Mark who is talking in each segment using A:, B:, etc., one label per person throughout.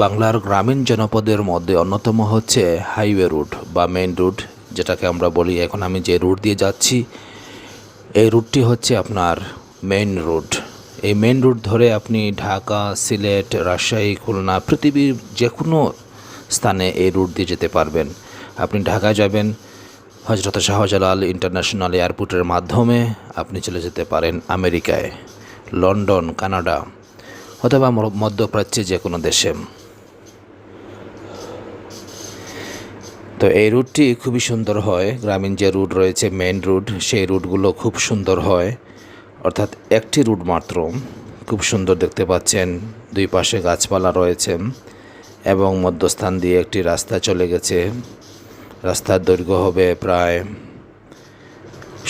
A: বাংলার গ্রামীণ জনপদের মধ্যে অন্যতম হচ্ছে হাইওয়ে রুট বা মেইন রুট, যেটাকে আমরা বলি। এখন আমি যে রুট দিয়ে যাচ্ছি, এই রুটটি হচ্ছে আপনার মেইন রুট। এই মেইন রুট ধরে আপনি ঢাকা, সিলেট, রাজশাহী, খুলনা, পৃথিবীর যে কোনো স্থানে এই রুট দিয়ে যেতে পারবেন। আপনি ঢাকা যাবেন হজরত শাহজালাল ইন্টারন্যাশনাল এয়ারপোর্টের মাধ্যমে আপনি চলে যেতে পারেন আমেরিকায়, লন্ডন, কানাডা, অথবা মধ্যপ্রাচ্যে যে কোনো দেশে। তো এই রুটটি খুবই সুন্দর হয়। গ্রামীণ যে রুট রয়েছে মেইন রুট সেই রুটগুলো খুব সুন্দর হয়। অর্থাৎ একটি রুট মাত্র। খুব সুন্দর দেখতে পাচ্ছেন, দুই পাশে গাছপালা রয়েছে এবং মধ্যস্থান দিয়ে একটি রাস্তা চলে গেছে। রাস্তার দৈর্ঘ্য হবে প্রায়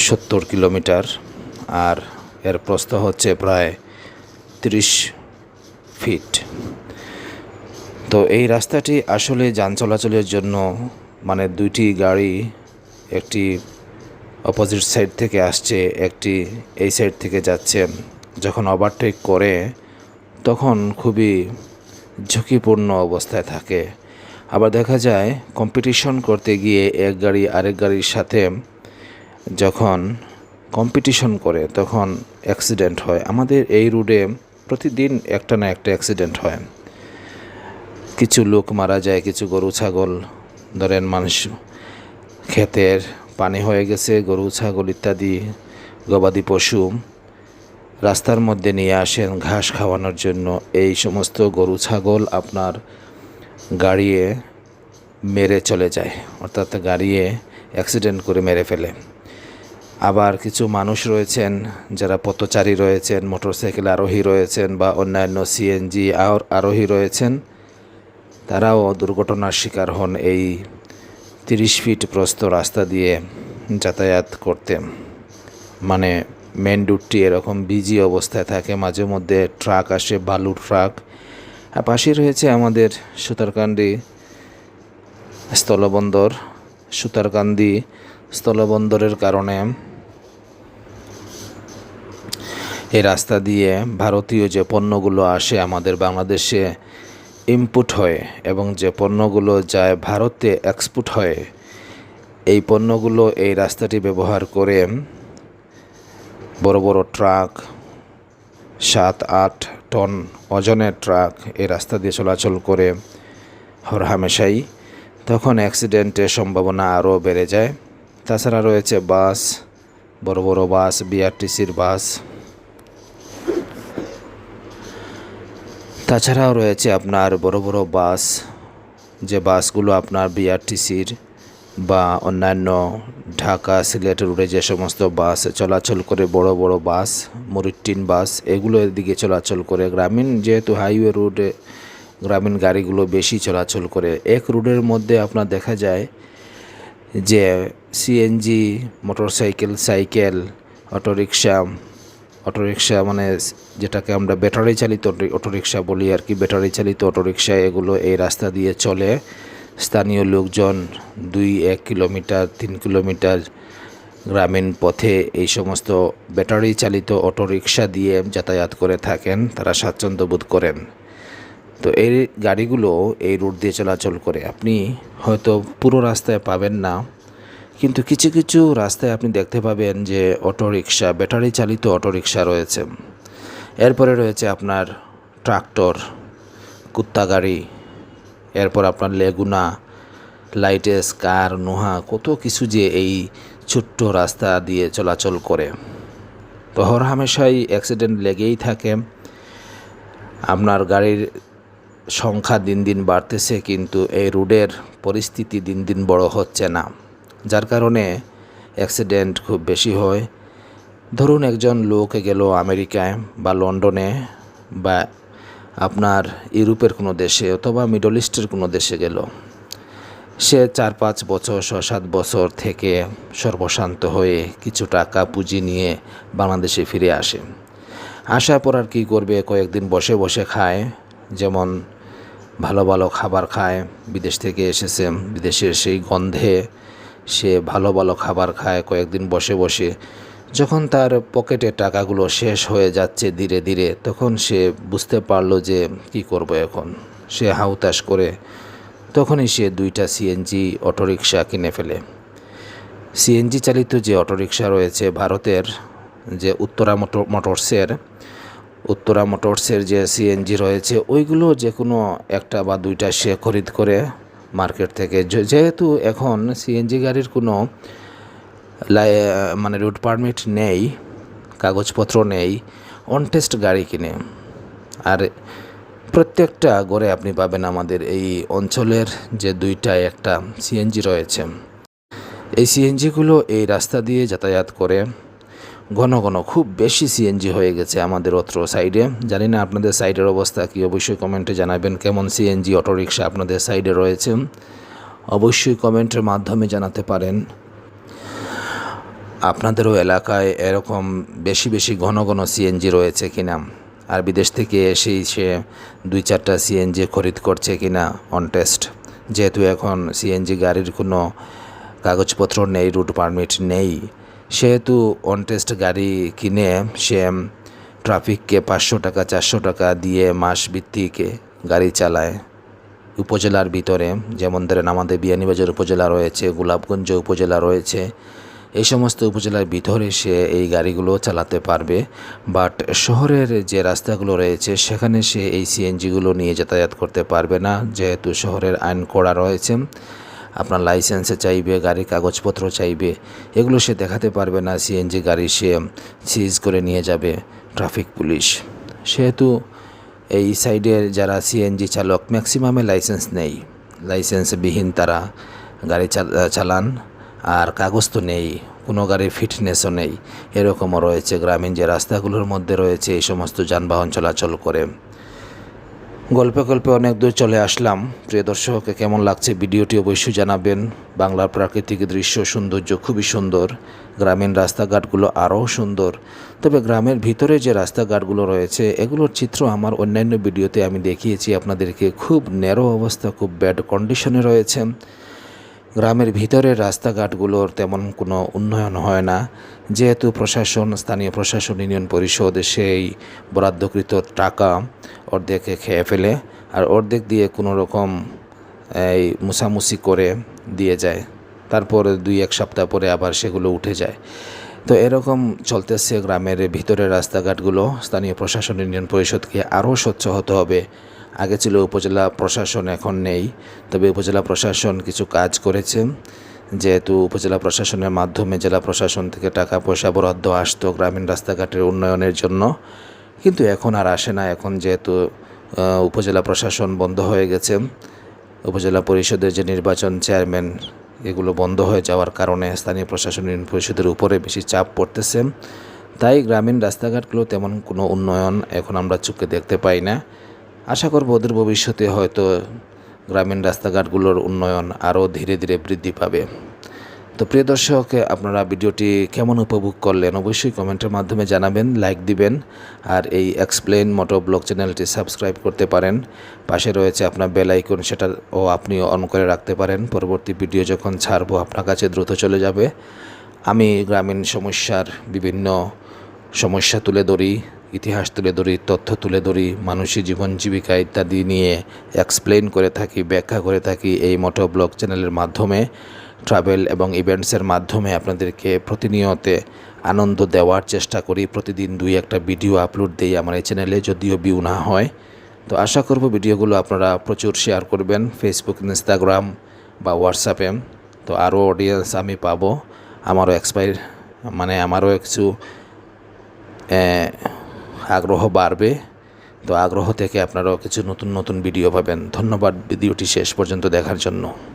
A: সত্তর কিলোমিটার আর এর প্রস্থ হচ্ছে প্রায় তিরিশ ফিট। তো এই রাস্তাটি আসলে যান চলাচলের জন্য মানে দুইটি গাড়ি একটি অপোজিট সাইড থেকে আসছে, একটি এই সাইড থেকে যাচ্ছে। যখন ওভারটেক করে, তখন খুবই ঝুঁকিপূর্ণ অবস্থায় থাকে। আবার দেখা যায় কম্পিটিশন করতে গিয়ে এক গাড়ি আরেক গাড়ির সাথে যখন কম্পিটিশন করে, তখন অ্যাক্সিডেন্ট হয়। আমাদের এই রুটে প্রতিদিন একটা না একটা অ্যাক্সিডেন্ট হয়। কিছু লোক মারা যায়, কিছু গরু, ছাগল ধরেন মানুষ ক্ষেতের পানি হয়ে গেছে, গরু, ছাগল ইত্যাদি, গবাদি পশু, রাস্তার মধ্যে নিয়ে আসেন ঘাস খাওয়ানোর জন্য। এই সমস্ত গরু, ছাগল আপনার গাড়িয়ে মেরে চলে যায়, অর্থাৎ গাড়িয়ে অ্যাক্সিডেন্ট করে মেরে ফেলে। আবার কিছু মানুষ রয়েছেন যারা পথচারী রয়েছেন, মোটরসাইকেল আরোহী রয়েছেন বা অন্যান্য সিএনজি আর আরোহী রয়েছেন। তারাও দুর্ঘটনার শিকার হন এই তিরিশ ফিট প্রস্থ রাস্তা দিয়ে যাতায়াত করতে। মানে মেন রুটটি এরকম বিজি অবস্থায় থাকে, মাঝে মধ্যে ট্রাক আসে, বালুর ট্রাক আর পাশে রয়েছে আমাদের সুতারকান্দি স্থলবন্দর। সুতারকান্দি স্থলবন্দরের কারণে এই রাস্তা দিয়ে ভারতীয় যে পণ্যগুলো আসে আমাদের বাংলাদেশে ইনপুট হয় এবং যে পণ্যগুলো যায় ভারতে এক্সপোর্ট হয়, এই পণ্যগুলো এই রাস্তাটি ব্যবহার করে বড় বড় ট্রাক, সাত, আট টন ওজনের ট্রাক এই রাস্তা দিয়ে চলাচল করে হরহামেশাই তখন অ্যাক্সিডেন্টের সম্ভাবনা আরও বেড়ে যায়। তাছাড়া রয়েছে বাস, বড় বড় বাস বিআরটিসির বাস। তাছাড়াও রয়েছে আপনার বড় বড় বাস, যে বাসগুলো আপনার বিআরটিসির বা অন্যান্য ঢাকা সিলেট রোডে যে সমস্ত বাস চলাচল করে, বড় বড় বাস মরিটিন বাস, এগুলো দিকে চলাচল করে। গ্রামীণ যেহেতু হাইওয়ে রোডে, গ্রামীণ গাড়িগুলো বেশি চলাচল করে। এক রোডের মধ্যে আপনার দেখা যায় যে CNG motorcycle, cycle, autorickshaw autorickshaw মানে যেটাকে আমরা ব্যাটারি চালিত অটো- অটোরিকশা বলি আর কি। ব্যাটারি চালিত অটোরিকশা, এগুলো এই রাস্তা দিয়ে চলে। স্থানীয় লোকজন দুই, এক কিলোমিটার, তিন কিলোমিটার গ্রামীণ পথে এই সমস্ত ব্যাটারি চালিত অটোরিকশা দিয়ে যাতায়াত করে থাকেন। তারা স্বাচ্ছন্দ্য বোধ করেন। তো এই গাড়িগুলো এই রুট দিয়ে চলাচল করে। আপনি হয়তো পুরো রাস্তায় পাবেন না। কিন্তু কিছু কিছু রাস্তায় আপনি দেখতে পাবেন যে অটোরিকশা, ব্যাটারি চালিত অটোরিকশা রয়েছে। এরপরে রয়েছে আপনার ট্রাক্টর কুত্তা গাড়ি এরপর আপনার লেগুনা, লাইটেস, কার, নোহা, কত কিছু যে এই ছোট্ট রাস্তা দিয়ে চলাচল করে। তো হর হামেশাই অ্যাক্সিডেন্ট লেগেই থাকে। আপনার গাড়ির সংখ্যা দিন দিন বাড়তেছে, কিন্তু এই রোডের পরিস্থিতি দিন দিন বড় হচ্ছে না। যার কারণে অ্যাক্সিডেন্ট খুব বেশি হয়। ধরুন একজন লোক গেল আমেরিকায় বা লন্ডনে বা আপনার ইউরোপের কোনো দেশে অথবা মিডল ইস্টের কোনো দেশে গেল। সে চার পাঁচ বছর, ছ সাত বছর থেকে সর্বশান্ত হয়ে কিছু টাকা পুঁজি নিয়ে বাংলাদেশে ফিরে আসে। আসার পর আর কী করবে? কয়েকদিন বসে বসে খায়। যেমন ভালো ভালো খাবার খায়। বিদেশ থেকে এসেছে। বিদেশের সেই গন্ধে সে ভালো ভালো খাবার খায় কয়েকদিন বসে বসে। যখন তার পকেটে টাকাগুলো শেষ হয়ে যাচ্ছে ধীরে ধীরে, তখন সে বুঝতে পারল যে কি করব এখন। সে হাউতাস করে তখনই সে দুইটা সিএনজি অটোরিকশা কিনে ফেলে। সিএনজি চালিত যে অটোরিকশা রয়েছে ভারতের যে উত্তরা মোটর, মোটরসের, উত্তরা মোটরসের যে সিএনজি রয়েছে, ওইগুলো যে কোনো একটা বা দুইটা সে খরিদ করে মার্কেট থেকে। যেহেতু এখন সিএনজি গাড়ির কোনো মানে রুট পারমিট নেই, কাগজপত্র নেই, অনটেস্ট গাড়ি কিনে। আর প্রত্যেকটা গড়ে আপনি পাবেন আমাদের এই অঞ্চলের যে দুইটা একটা সিএনজি রয়েছে। এই সিএনজিগুলো এই রাস্তা দিয়ে যাতায়াত করে ঘন ঘন খুব বেশি সিএনজি হয়ে গেছে আমাদের অত্র সাইডে জানি না আপনাদের সাইডের অবস্থা কি, অবশ্যই কমেন্টে জানাবেন কেমন সিএনজি অটোরিকশা আপনাদের সাইডে রয়েছে। অবশ্যই কমেন্টের মাধ্যমে জানাতে পারেন। আপনাদেরও এলাকায় এরকম বেশি বেশি ঘন ঘন সিএনজি রয়েছে কিনা? আর বিদেশ থেকে এসেই সে দুই চারটা সিএনজি খরিদ করছে কিনা অন টেস্ট যেহেতু এখন সিএনজি গাড়ির কোনো কাগজপত্র নেই রুট পারমিট নেই। সেহেতু অন টেস্ট গাড়ি কিনে সে ট্রাফিককে পাঁচশো টাকা, চারশো টাকা দিয়ে মাস ভিত্তিক গাড়ি চালায়। উপজেলার ভিতরে, যেমন ধরেন আমাদের বিয়ানীবাজার উপজেলা রয়েছে, গোলাপগঞ্জ উপজেলা রয়েছে, এই সমস্ত উপজেলার ভিতরে সে এই গাড়িগুলো চালাতে পারবে। বাট শহরের যে রাস্তাগুলো রয়েছে, সেখানে সে এই সিএনজিগুলো নিয়ে যাতায়াত করতে পারবে না, যেহেতু শহরের আইন করা রয়েছে। আপনার লাইসেন্সে চাইবে, গাড়ির কাগজপত্র চাইবে, এগুলো সে দেখাতে পারবে না সিএনজি গাড়ি সে সিজ করে নিয়ে যাবে ট্রাফিক পুলিশ। সেহেতু এই সাইডের যারা সিএনজি চালক ম্যাক্সিমামে লাইসেন্স নেই। লাইসেন্সবিহীন তারা গাড়ি চালান, আর কাগজ তো নেই, কোনো গাড়ির ফিটনেসও নেই। এরকমও রয়েছে, গ্রামীণ যে রাস্তাগুলোর মধ্যে রয়েছে, এই সমস্ত যানবাহন চলাচল করে। গল্পে গল্পে অনেক দূর চলে আসলাম। প্রিয় দর্শককে কেমন লাগছে ভিডিওটি অবশ্যই জানাবেন। বাংলার প্রাকৃতিক দৃশ্য সৌন্দর্য খুবই সুন্দর। গ্রামীণ রাস্তাঘাটগুলো আরও সুন্দর। তবে গ্রামের ভিতরে যে রাস্তাঘাটগুলো রয়েছে, এগুলোর চিত্র আমার অন্যান্য ভিডিওতে আমি দেখিয়েছি। আপনাদেরকে খুব ন্যারো অবস্থা, খুব ব্যাড কন্ডিশনে রয়েছে। গ্রামের ভিতরের রাস্তাঘাটগুলোর তেমন কোনো উন্নয়ন হয় না। যেহেতু প্রশাসন, স্থানীয় প্রশাসন, ইউনিয়ন পরিষদ সেই বরাদ্দকৃত টাকা অর্ধেকে খেয়ে ফেলে আর অর্ধেক দিয়ে কোনো রকম, এই মুসামুসি করে দিয়ে যায়। তারপর দুই এক সপ্তাহ পরে আবার সেগুলো উঠে যায়। তো এরকম চলতেছে গ্রামের ভিতরের রাস্তাঘাটগুলো। স্থানীয় প্রশাসন, ইউনিয়ন পরিষদকে আরও স্বচ্ছ হতে হবে। আগে ছিল উপজেলা প্রশাসন, এখন নেই। তবে উপজেলা প্রশাসন কিছু কাজ করেছে। যেহেতু উপজেলা প্রশাসনের মাধ্যমে জেলা প্রশাসন থেকে টাকা পয়সা বরাদ্দ আসতো গ্রামীণ রাস্তাঘাটের উন্নয়নের জন্য, কিন্তু এখন আর আসে না। এখন যেহেতু উপজেলা প্রশাসন বন্ধ হয়ে গেছে, উপজেলা পরিষদের যে নির্বাচন চেয়ারম্যান, এগুলো বন্ধ হয়ে যাওয়ার কারণে স্থানীয় প্রশাসন পরিষদের উপরে বেশি চাপ পড়তেছে। তাই গ্রামীণ রাস্তাঘাটগুলো তেমন কোনো উন্নয়ন এখন আমরা চোখে দেখতে পাই না। আশা করব ওদের ভবিষ্যতে হয়তো গ্রামীণ রাস্তাঘাটগুলোর উন্নয়ন আরও ধীরে ধীরে বৃদ্ধি পাবে। তো প্রিয় দর্শক, আপনারা ভিডিওটি কেমন উপভোগ করলেন অবশ্যই কমেন্টের মাধ্যমে জানাবেন, লাইক দিবেন, আর এই এক্সপ্লেন মোটো ব্লগ চ্যানেলটি সাবস্ক্রাইব করতে পারেন। পাশে রয়েছে আপনার বেল আইকন, সেটা ও আপনি অন করে রাখতে পারেন। পরবর্তী ভিডিও যখন ছাড়বো, আপনার কাছে দ্রুত চলে যাবে। আমি গ্রামীণ সমস্যার বিভিন্ন সমস্যা তুলে ধরি। ইতিহাস তুলে ধরি, তথ্য তুলে ধরি, মানুষের জীবন জীবিকা ইত্যাদি নিয়ে এক্সপ্লেন করে থাকি, ব্যাখ্যা করে থাকি এই মোটো ব্লগ চ্যানেলের মাধ্যমে। ট্রাভেল এবং ইভেন্টসের মাধ্যমে আপনাদেরকে প্রতিনিয়তে আনন্দ দেওয়ার চেষ্টা করি। প্রতিদিন দুই একটা ভিডিও আপলোড দিই আমার এই চ্যানেলে যদিও ভিউ না হয়। তো আশা করব ভিডিওগুলো আপনারা প্রচুর শেয়ার করবেন ফেসবুক ইনস্টাগ্রাম বা হোয়াটসঅ্যাপে তো আরও অডিয়েন্স আমি পাবো। আমারও এক্সপায়ার মানে আমারও কিছু আগ্রহ বাড়বে। তো আগ্রহ থেকে আপনারাও কিছু নতুন নতুন ভিডিও পাবেন। ধন্যবাদ, ভিডিওটি শেষ পর্যন্ত দেখার জন্য।